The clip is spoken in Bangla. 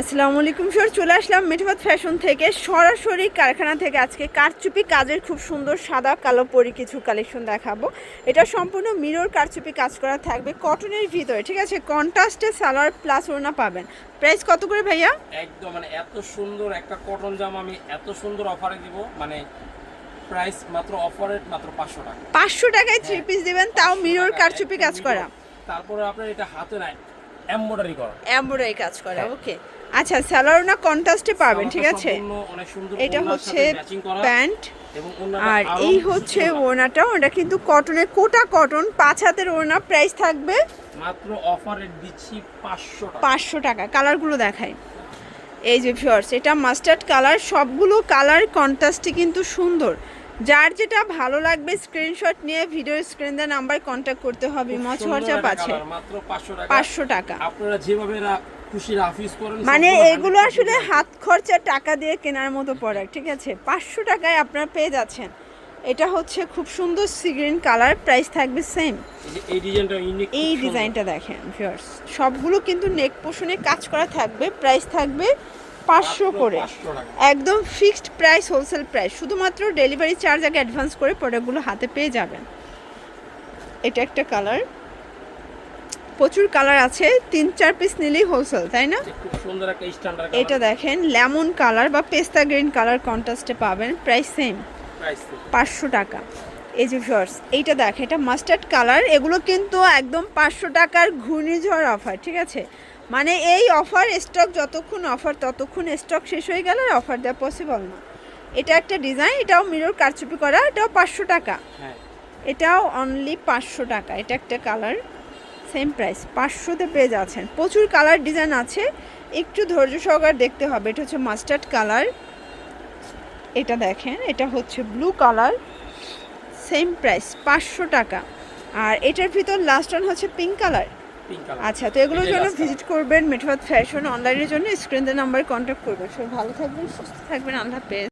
আসসালামু আলাইকুম স্যার চলে আসলাম মেঠবাদ ফ্যাশন থেকে। সরাসরি কারখানা থেকে আজকে কারচুপি কাজের খুব সুন্দর সাদা কালো পরি কিছু কালেকশন দেখাবো। এটা সম্পূর্ণ মিরর কারচুপি কাজ করা থাকবে কটনের ভিতরে ঠিক আছে? কন্ট্রাস্টে সালোয়ার প্লাস ওড়না পাবেন। প্রাইস কত করে ভাইয়া? একদম মানে এত সুন্দর একটা কটন জামা আমি এত সুন্দর অফারে দিব মানে প্রাইস মাত্র অফারের মাত্র পাঁচশো টাকা। পাঁচশো টাকায় থ্রি পিস দিবেন তাও মিরর কারচুপি কাজ করা। তারপরে আপনার এটা হাতে নাই। এমব্রয়ডারি করা। এমব্রয়ডারি কাজ করা হ্যাঁ। ওকে। আচ্ছা সালোয়ার ওড়না কন্ট্রাস্টে পাবেন ঠিক আছে? এটা হচ্ছে প্যান্ট আর এই হচ্ছে। ওড়নাটা ওটা কিন্তু কটনের কোটা কটন পাঁচ হাতের ওড়না প্রাইস থাকবে মাত্র অফারে দিচ্ছি পাঁচশো টাকা। পাঁচশো টাকা। কালারগুলো দেখাই। এই যে ফিওর্স এটা মাস্টার্ড কালার সবগুলো কালার কন্ট্রাস্টে কিন্তু সুন্দর। যার যেটা ভালো লাগবে স্ক্রিনশট নিয়ে ভিডিও স্ক্রিন দেওয়া নাম্বার কন্ট্যাক্ট করতে হবে। সুন্দর খরচা মাত্র পাঁচশো টাকা। আপনারা যেভাবে খুশি রাফিজ করেন মানে এগুলো আসলে হাত খরচা টাকা দিয়ে কেনার মতো প্রোডাক্ট ঠিক আছে? পাঁচশো টাকায় আপনারা পেয়ে যাচ্ছেন। এটা হচ্ছে খুব সুন্দর সি গ্রিন কালার প্রাইস থাকবে সেম এই এই ডিজাইনটা ইউনিক এই ডিজাইনটা দেখেন ভিউয়ার্স সবগুলো কিন্তু নেক পোষণে কাজ করা থাকবে প্রাইস থাকবে পাঁচশো করে। একদম ফিক্সড প্রাইস হোলসেল প্রাইস শুধুমাত্র ডেলিভারি চার্জ আগে অ্যাডভান্স করে প্রোডাক্টগুলো হাতে পেয়ে যাবেন। এটা একটা কালার প্রচুর কালার আছে। তিন চার পিস নিলেই হোলসেল তাই না? এটা দেখেন লেমন কালার বা পেস্তা গ্রিন কালার কন্ট্রাস্টে পাবেন। প্রাইস সেম পাঁচশো টাকা। এই যে ভিউয়ার্স এইটা দেখ এটা মাস্টার্ড কালার এগুলো কিন্তু একদম পাঁচশো টাকার ঘূর্ণিঝড় অফার ঠিক আছে? মানে এই অফার স্টক যতক্ষণ অফার ততক্ষণ স্টক শেষ হয়ে গেল আর অফার দেওয়া পসিবল না। এটা একটা ডিজাইন এটাও মিরর কারচুপি করা এটাও পাঁচশো টাকা। হ্যাঁ। এটাও অনলি পাঁচশো টাকা এটা একটা কালার সেম প্রাইস পাঁচশোতে পেয়ে যাচ্ছেন। প্রচুর কালার ডিজাইন আছে একটু ধৈর্য সহকার দেখতে হবে। এটা হচ্ছে মাস্টার্ড কালার এটা দেখেন এটা হচ্ছে ব্লু কালার সেম প্রাইস পাঁচশো টাকা। আর এটার ভিতর লাস্ট ওয়ান হচ্ছে পিঙ্ক কালার আচ্ছা তো এগুলোর জন্য ভিজিট করবেন মেঠোয়াত ফ্যাশন অনলাইনের জন্য। স্ক্রিনের নাম্বার কন্ট্যাক্ট করবেন। সবাই ভালো থাকবেন সুস্থ থাকবেন। আল্লাহ হাফেজ।